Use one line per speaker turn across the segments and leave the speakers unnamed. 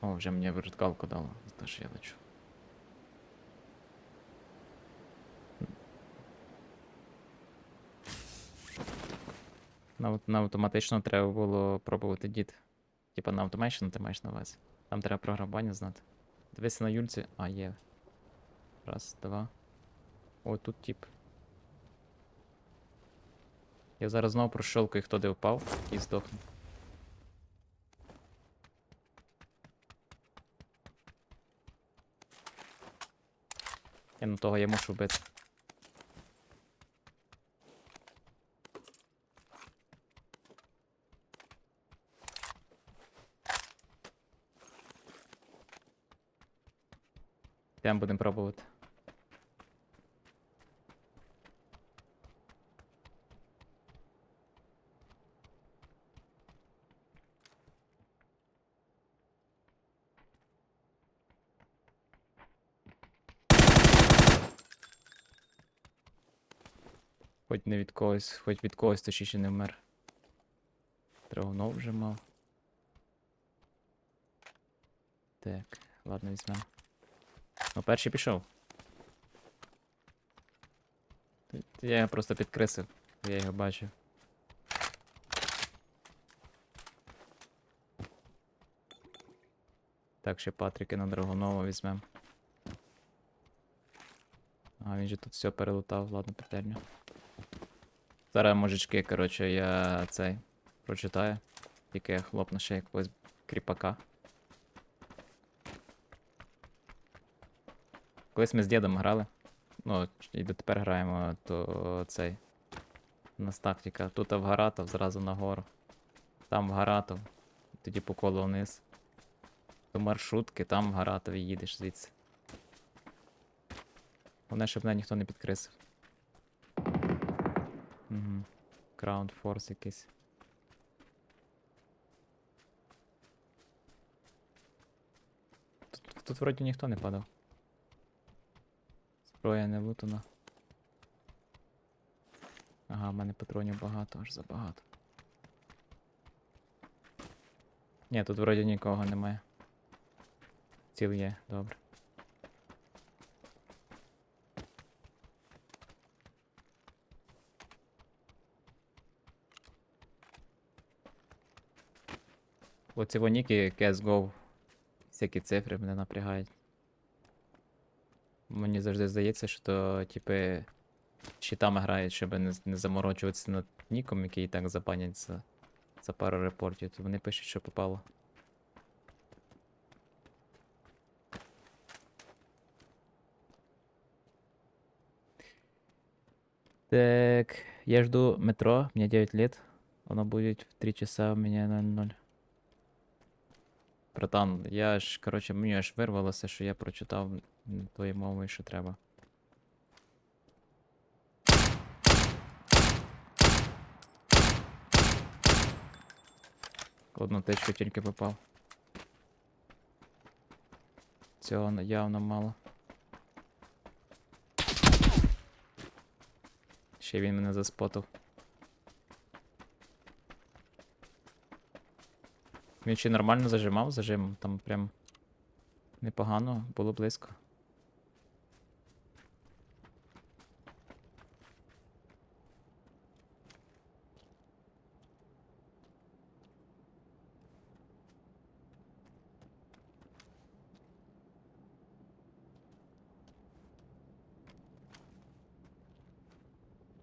О, вже мені вертикалку дало, за те, що я лечу. На, на автоматично треба було пробувати дід. Типа на автоматично ти маєш на увазі. Там треба програмування знати. Дивися на Юльці. А, є. Раз, два. О, тут тип. Я зараз знову прощолкаю, хто де впав і здохну. Я на того я мушу бити. Йдемо будемо пробувати. Хоч не від когось, хоч від когось точніше не вмер. Драгунов вже мав. Так, ладно, візьмемо. Ну, перший пішов. Я його просто підкресив, я його бачив. Так, ще Патріки на Драгунова візьмемо. А, він же тут все перелутав, ладно, петерню. Зараз мужички, коротше, я цей прочитаю. Тільки я хлопну ще якогось кріпака. Колись ми з дідом грали. Ну, і дотепер граємо, то цей. У нас тактика. Тут в Гаратов, зразу нагору. Там в Гаратов. Тоді по колу вниз. До маршрутки, там в Гаратові їдеш звідси. Головне, щоб мене ніхто не підкрисив. Угу. Ground Force якийсь. Тут, тут вроді ніхто не падав. Зброя не лутана. Ага, в мене патронів багато, аж забагато. Ні, тут вроді нікого немає. Ціл є, добре. Оці воніки CSGO, всякі цифри мене напрягають. Мені завжди здається, що типи, щитами грають, щоб не, не заморочуватися над ніком, який і так запанять за, за пару репортів, то вони пишуть, що попало. Так, я жду метро, мне 9 лет. Оно будет в 3 часа, у меня 00. Братан, я ж, короче, мені аж вирвалося, що я прочитав м, тою мовою, що треба. Одну тичку тільки попав. Цього явно мало. Ще він мене заспотав. Ще нормально зажимав зажим, там прям непогано, було близько.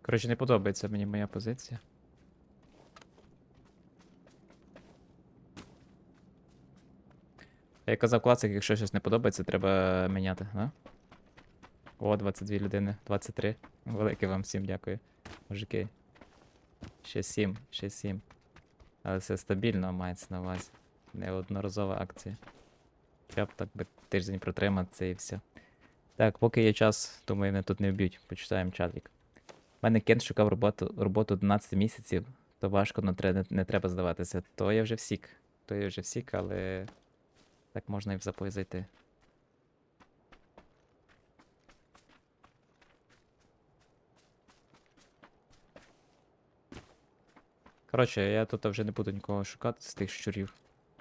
Коротше, не подобається мені моя позиція. Я казав класик, якщо щось не подобається, треба міняти, да? О, 22 людини, 23. Велике вам всім дякую. Мужики. Ще 7, ще 7. Але це стабільно мається на увазі. Неодноразова акція. Хоча б так би тиждень протриматися і все. Так, поки є час, думаю, мене тут не вб'ють. Почитаємо чатик. У мене Кент шукав роботу, роботу 11 місяців, то важко, не, не треба здаватися. То я вже всік. То я вже всік, але так можна і в запой зайти. Коротше, я тут вже не буду нікого шукати з тих щурів.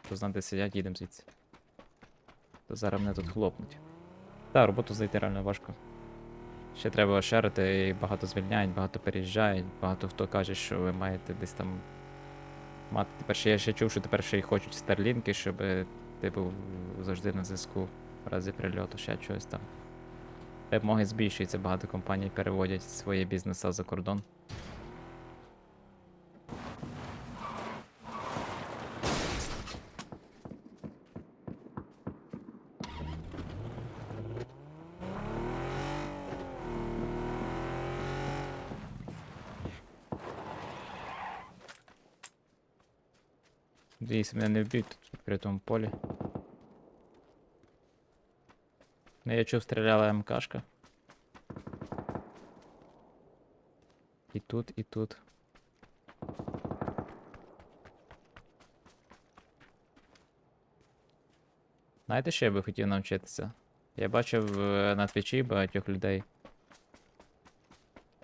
Хто знати сидять, їдемо звідси. то зараз мене тут хлопнуть. Та, роботу знайти реально важко. Ще треба шерити, і багато звільняють, багато переїжджають, багато хто каже, що ви маєте десь там мати. Тепер ще я ще чув, що тепер ще й хочуть старлінки, щоб ти був завжди на зв'язку в разі прильоту, ще чогось там. Вимоги збільшуються, багато компаній переводять свої бізнеса за кордон. Надіюсь, мене не вб'ють тут в відкритому полі. Ну, я чув, стріляла МКшка. І тут, і тут. Знаєте, що я би хотів навчитися? Я бачив е, на твічі багатьох людей.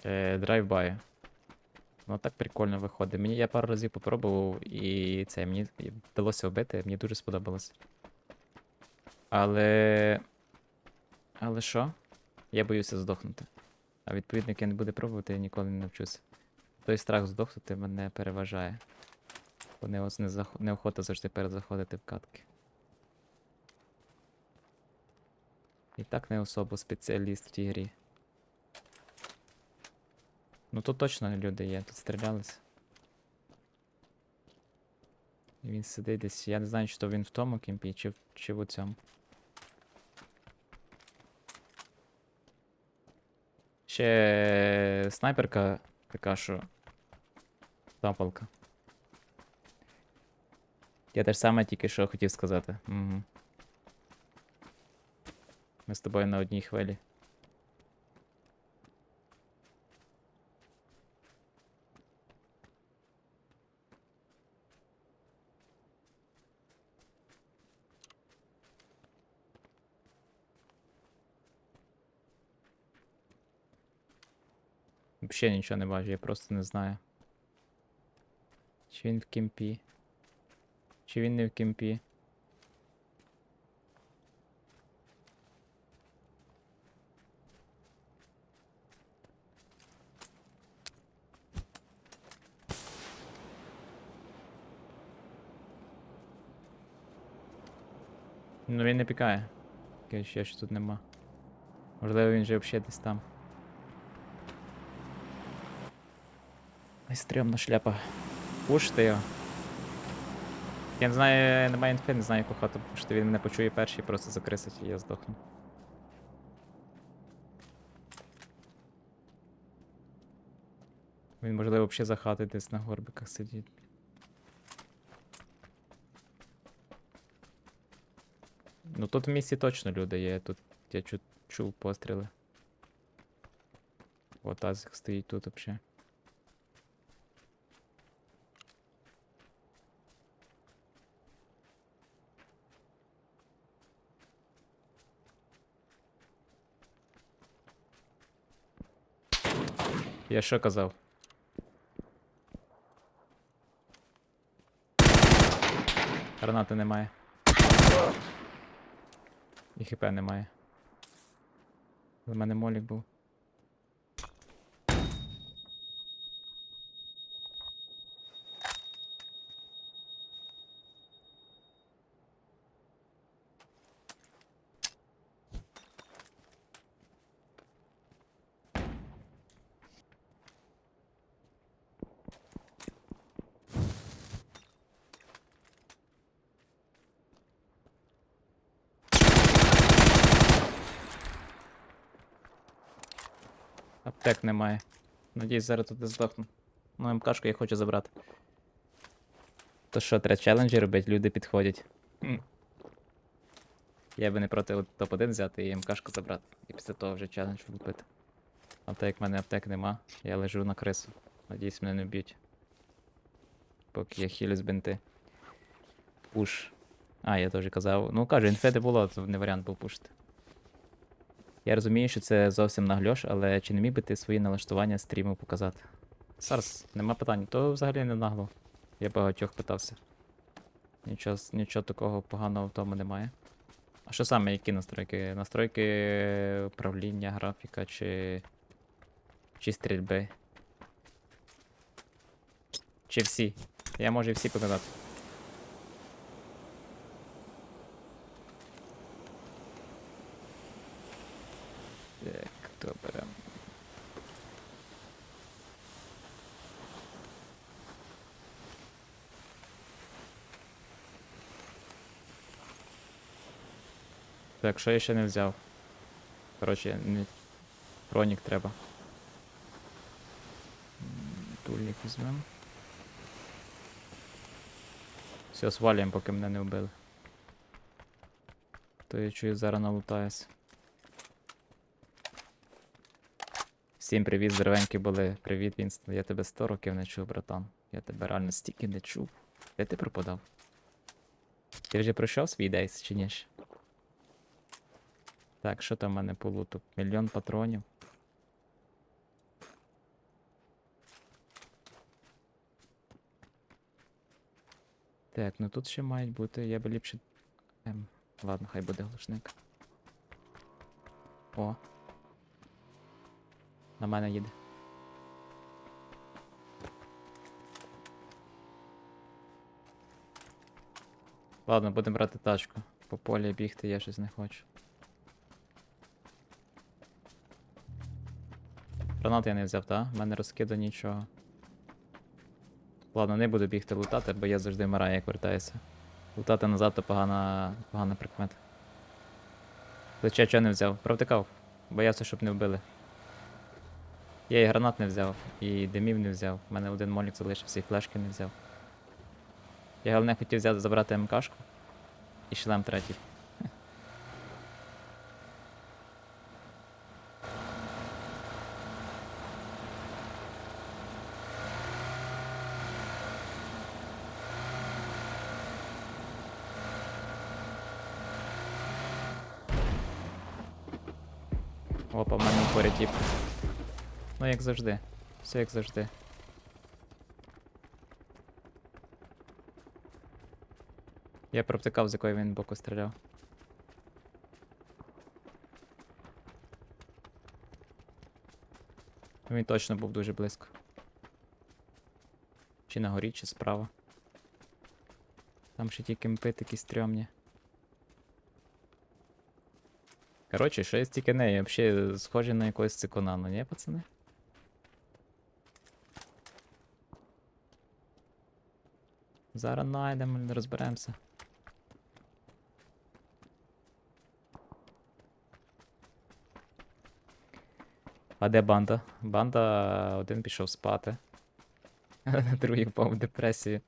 Е, драйвбай. Ну так прикольно виходить. Мені я пару разів попробував і це мені вдалося вбити, мені дуже сподобалось. Але. Але що? Я боюся здохнути. А відповідно, я не буду пробувати, я ніколи не навчуся. Той страх здохнути мене переважає. Бо не, ось не зах... неохота завжди перезаходити в катки. І так не особо спеціаліст в тій грі. Ну тут точно люди є, тут стрілялися. І він сидить десь. Я не знаю, чи то він в тому кемпі, чи, чи в цьому. Ще снайперка така, що. Тапалка. Я теж саме тільки що хотів сказати. Угу. Ми з тобою на одній хвилі. Взагалі нічого не бачу, я просто не знаю. Чи він в кемпі? Чи він не в кемпі? Ну він не пікає. Таке ще тут нема. Можливо, він же взагалі десь там. Ай, стрьомна шляпа. Пушти його. Я не знаю, немає інфи, не знаю, яку хату пушти. Він мене почує перший, просто закрисить і я здохну. Він, можливо, взагалі за хати десь на горбиках сидить. Ну тут в місті точно люди є, тут я чу чув постріли. От Азик стоїть тут взагалі. Я що казав? Гранати немає. І хп немає. У мене молік був. Аптек немає. Надіюсь, зараз тут не здохну. Ну, МКшку я хочу забрати. То що, треба челенджі робити, люди підходять. Я би не проти топ-1 взяти і МКшку забрати. І після того вже челендж влупити. А так як в мене аптек нема, я лежу на крису. Надіюсь, мене не вб'ють. Поки я хілю з бинти. Пуш. А, я теж казав. Ну кажу, інфети було, то не варіант був пушити. Я розумію, що це зовсім нагльош, але чи не міг би ти свої налаштування стріму показати? Сарс, нема питань, то взагалі не нагло. Я багатьох питався. Нічого, нічого такого поганого в тому немає. А що саме, які настройки? Настройки управління, графіка чи. Чи стрільби? Чи всі? Я можу і всі показати. Так, добре. Так, що я ще не взяв? Коротше, не... Хронік треба. Тулік візьмем. Все, свалюємо, поки мене не вбили. То я чую, зараз налутаюсь. Всім привіт, здоровенькі були. Привіт, Вінстон. Я тебе 100 років не чув, братан. Я тебе реально стільки не чув. Де ти пропадав? Ти вже пройшов свій дейс чи ні? Так, що там в мене по луту? Мільйон патронів. Так, ну тут ще мають бути, я би ліпше. Ем, ладно, хай буде глушник. О. На мене їде. Ладно, будемо брати тачку. По полі бігти я щось не хочу. Гранат я не взяв, та? У мене розкиду нічого. Ладно, не буду бігти лутати, бо я завжди вмираю, як вертаюся. Лутати назад то погана, погана прикмета. Плече чого не взяв? Провтикав. Боявся, щоб не вбили. Я і гранат не взяв, і димів не взяв. У мене один молік залишився, і флешки не взяв. Я головне хотів взяти забрати МКшку і шлем третій. Опа, в мене в поряд тіп. Ну, як завжди. Все як завжди. Я провтикав, з якої він боку стріляв. Він точно був дуже близько. Чи на горі, чи справа. Там ще ті кемпи такі стрьомні. Коротше, що є стільки неї, взагалі схожі на якогось цикуна, ну ні, пацани? Зараз найдемо, розберемося. А де банда? Банда один пішов спати. Другий впав в депресію.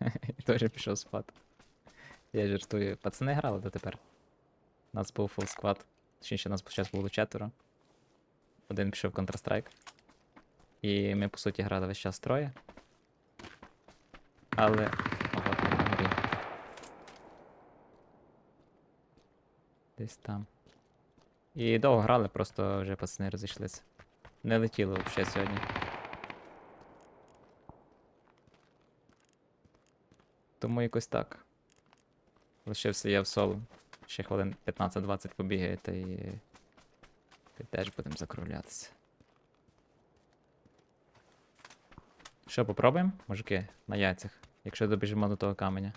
І теж пішов спати. Я жартую. Пацани грали дотепер. У нас був фул склад. Точніше, нас спочатку було четверо. Один пішов Counter-Strike. І ми, по суті, грали весь час троє. Але. Ого. Десь там. І довго грали, просто вже пацани розійшлися. Не летіло взагалі сьогодні. Тому якось так. Лишився я в соло. Ще хвилин 15-20 побігає, та і. Теж будемо закруглятися. Що, попробуємо, мужики, на яйцях, якщо добіжимо до того каменя.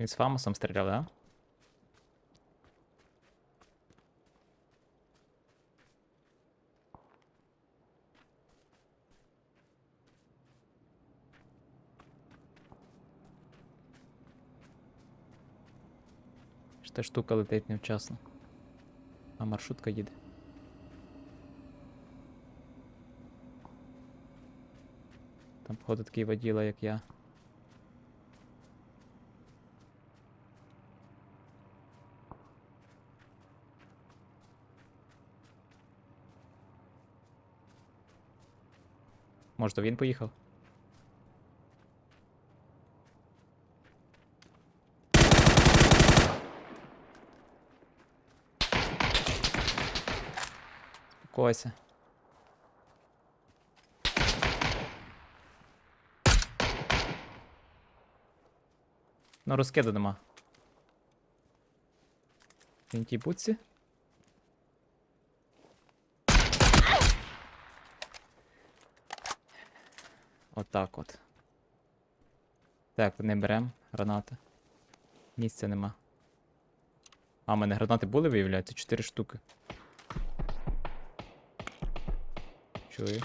Він з Фамусом стріляв, да? Та штука летить невчасно. А маршрутка їде. Там, походу, такий воділа, як я. Може, він поїхав? Кося. Ну, розкиду нема. Він тій буці? Отак от. Так, не берем гранати. Місця нема. А, в мене гранати були, виявляється, 4 штуки. Чую.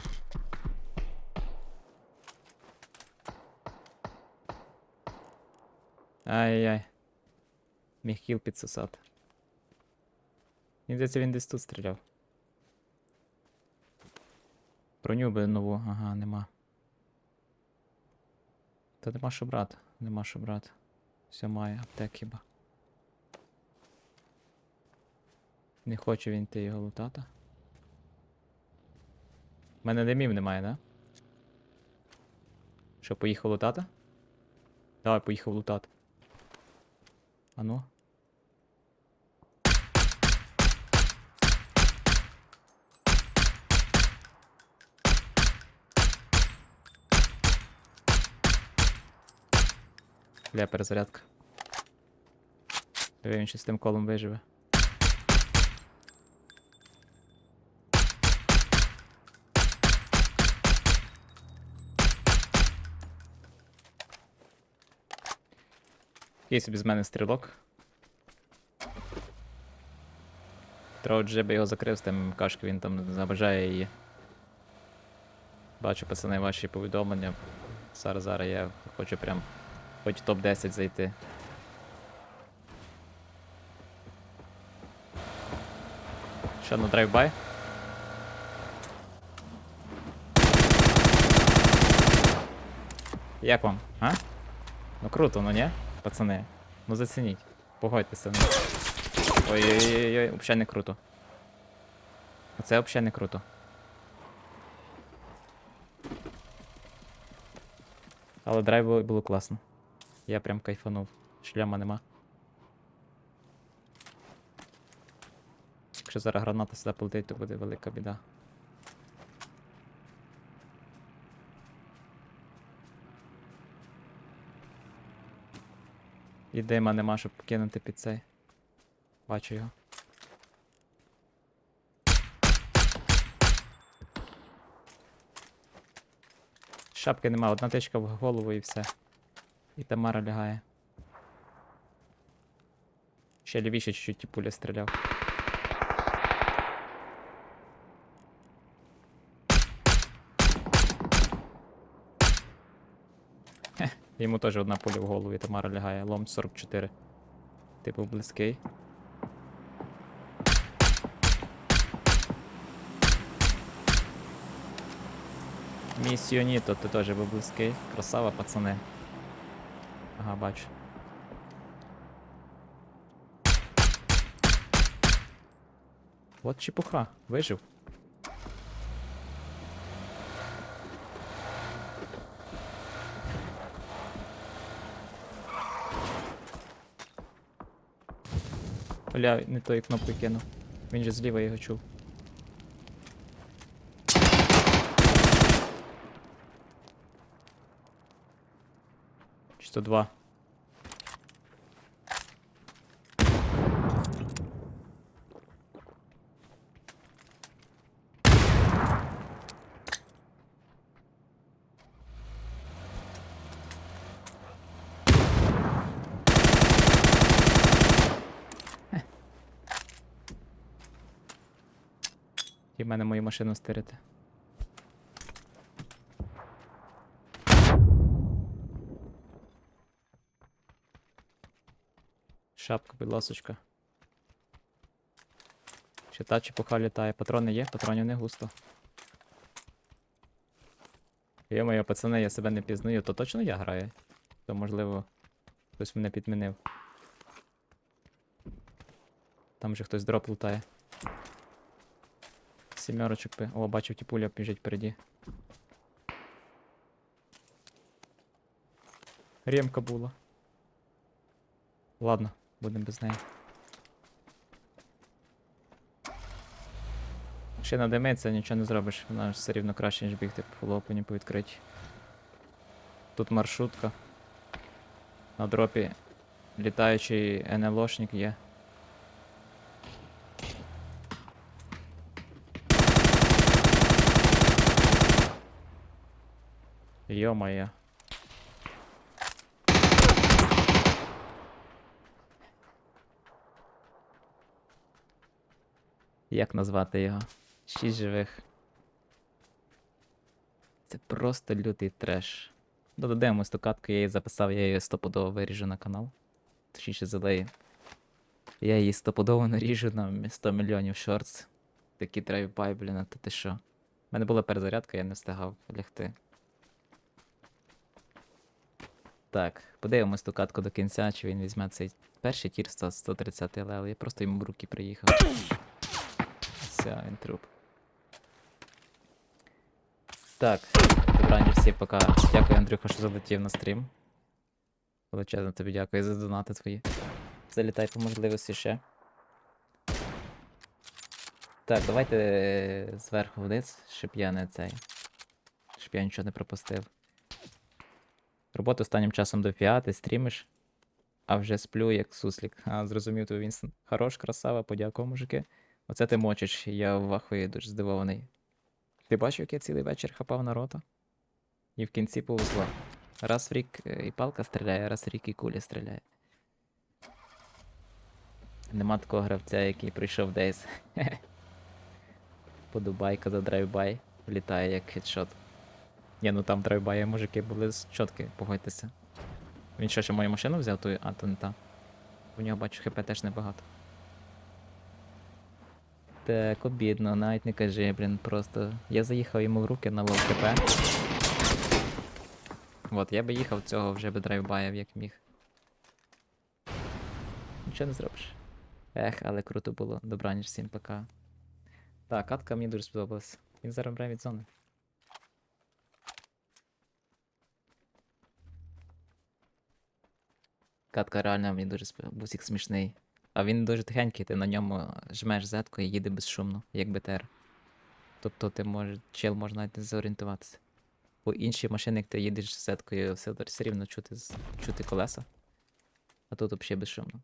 Ай-яй. Міг кіл підсосати. Мені здається, він десь тут стріляв. Броню би нову, ага, нема. Та нема що брати, нема що брати. Все має, аптек хіба. Не хоче він йти його лутати. У мене димів немає, да? Що, поїхав лутати? Давай, поїхав лутати. А ну. Бля, перезарядка. Диви, він ще з тим колом виживе. Є собі з мене стрілок. Треба вже би його закрив з тим кашки, він там забажає її. Бачу, пацани, ваші повідомлення. Зараз зараз я хочу прям хоч топ-10 зайти. Що на драйвбай? Як вам, а? Ну круто, ну ні? Пацани. Ну зацініть. Погодьтеся. Ну. Ой-ой-ой, взагалі не круто. Оце взагалі не круто. Але драйв було, було класно. Я прям кайфанув. Шляма нема. Якщо зараз граната сюди полетить, то буде велика біда. І дима нема, щоб кинути під цей. Бачу його. Шапки нема, одна тичка в голову і все. І Тамара лягає. Ще лівіше чуть-чуть пуля стріляв. Йому теж одна пуля в голову і Тамара лягає. Лом 44. Типу близький. Місіоніто, ти теж був близький. Красава, пацани. Ага, бачу. От чепуха, вижив. Бля, не тої кнопки кинув. Він же зліва його чув. Чи два. В мене мою машину стирити. Шапка, будь ласочка. Ще та чепуха літає. Патрони є, патронів не густо. Йо-моє, пацани, я себе не пізнаю, то точно я граю? То можливо хтось мене підмінив. Там же хтось дроп лутає. Сімерочок би. О, бачив ті пуля біжить впереді. Ремка була. Ладно, будемо без неї. Машина димиться, нічого не зробиш. Вона ж все рівно краще, ніж бігти по фулопені по відкритій. Тут маршрутка. На дропі літаючий НЛОшник є. Йо-моє. Як назвати його? Шість живих. Це просто лютий треш. Додадемо ту катку, я її записав, я її стопудово виріжу на канал. Точніше залею. Я її стопудово наріжу на 100 мільйонів шортс. Такі драйвбай, блін, а ти що? У мене була перезарядка, я не встигав лягти. Так, подивимось ту катку до кінця, чи він візьме цей перший тір 100 130 левел. Я просто йому в руки приїхав. Все, він труп. Так, добрані всі, пока. Дякую, Андрюха, що залетів на стрім. Величезно тобі дякую за донати твої. Залітай по можливості ще. Так, давайте е, зверху вниз, щоб я не цей. Щоб я нічого не пропустив. Роботу останнім часом до ти стрімиш, а вже сплю як суслік. А, зрозумів тебе, Вінстон. Хорош, красава, подякував, мужики. Оце ти мочиш, я в ахуї дуже здивований. Ти бачив, як я цілий вечір хапав народу? І в кінці повезло. Раз в рік е, і палка стріляє, раз в рік і куля стріляє. Нема такого гравця, який прийшов Дейс. Подубайка за драйвбай. Влітає як хедшот. Ні, ну там драйвбаї мужики були з чотки, погодьтеся. Він що, ще мою машину взяв, ту, а не та. У нього бачу хп теж небагато. Так, обідно, навіть не кажи, блін, просто. Я заїхав йому в руки на лоу хп. От, я би їхав цього вже би драйвбаїв, як міг. Нічого не зробиш. Ех, але круто було. Добраніч всім пока. Так, катка мені дуже сподобалась. Він зараз бере від зони. Катка реально мені дуже сподобалась. Бусик смішний. А він дуже тихенький, ти на ньому жмеш зетку і їде безшумно, як БТР. Тобто ти можеш, чел може навіть не зорієнтуватися. Бо інші машини, як ти їдеш з зеткою, все, все рівно чути, чути колеса. А тут взагалі безшумно.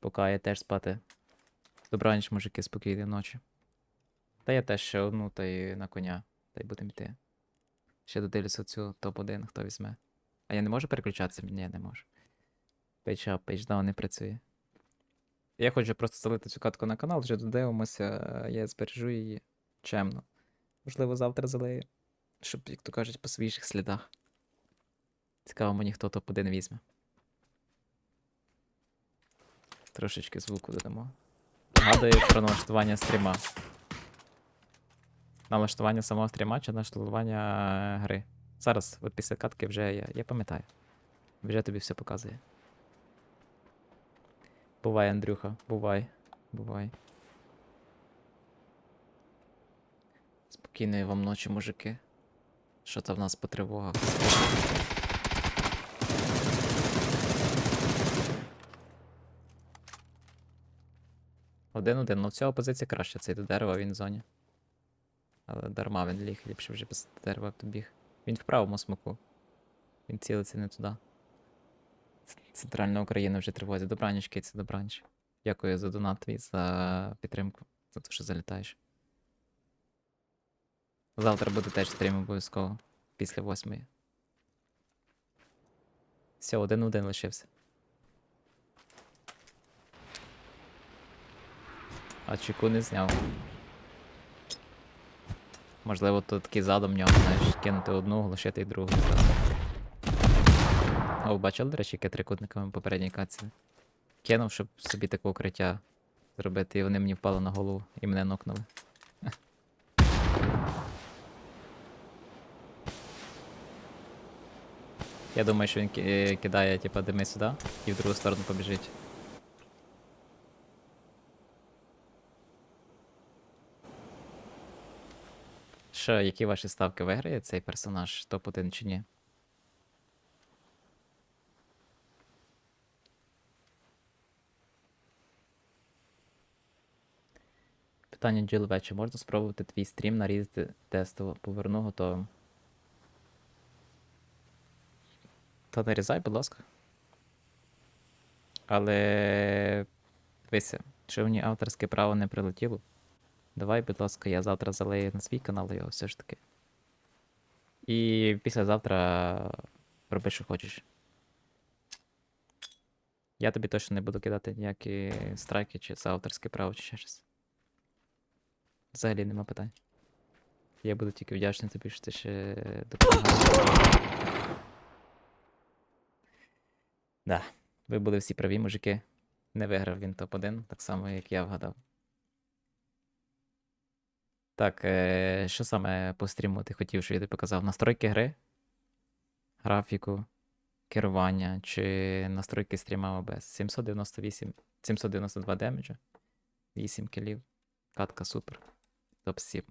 Поки я теж спати. Добраніч, мужики, спокійної ночі. Та я теж ще одну, та й на коня. Та й будемо йти. Ще додивлюся цю топ-1, хто візьме. А я не можу переключатися? Ні, не можу. Page up, page down не працює. Я хочу просто залити цю катку на канал, вже додивимося, я збережу її чемно. Можливо, завтра залию. Щоб, як то кажуть, по свіжих слідах. Цікаво, мені хто топ-1 візьме. Трошечки звуку додамо. Нагадую про налаштування стріма. Налаштування самого стріма чи налаштування е, гри. Зараз, от після катки вже я, я пам'ятаю. Вже тобі все показує. Бувай, Андрюха, бувай. Бувай. Спокійної вам ночі, мужики. Що то в нас по тривогах? Один-один, ну ця позиція краще, цей до дерева, він в зоні. Але дарма він ліг, ліпше вже без дерева біг. Він в правому смоку. Він цілиться не туди. Центральна Україна вже тривозі. Добраніч, Киці, добраніч. Дякую за донат твій, за підтримку, за те, що залітаєш. Завтра буде теж стрім обов'язково. Після восьмої. Все, один-один лишився. А чеку не зняв. Можливо, тут такий задум нього, знаєш, кинути одну, глушити і другу. О, бачили, до речі, яке трикутниками попередній каці? Кинув, щоб собі таке укриття зробити, і вони мені впали на голову і мене нокнули. Я думаю, що він е, кидає, типа, дими сюди і в другу сторону побіжить. Що, які ваші ставки виграє цей персонаж топ-1 чи ні? Питання Джилве, чи можна спробувати твій стрім нарізати тестово? Поверну готовим. Та нарізай, будь ласка. Але дивися, що мені авторське право не прилетіло. Давай, будь ласка, я завтра залию на свій канал його все ж таки. І післязавтра роби, що хочеш. Я тобі точно не буду кидати ніякі страйки чи за авторське право, чи ще щось. Взагалі нема питань. Я буду тільки вдячний тобі, що ти ще допомагаєш. Да, ви були всі праві, мужики. Не виграв він топ-1, так само, як я вгадав. Так, е, що саме по стріму ти хотів, щоб я тобі показав? Настройки гри, графіку, керування чи настройки стріма ОБС. 798, 792 демеджа, 8 кілів, катка супер. Топ-7.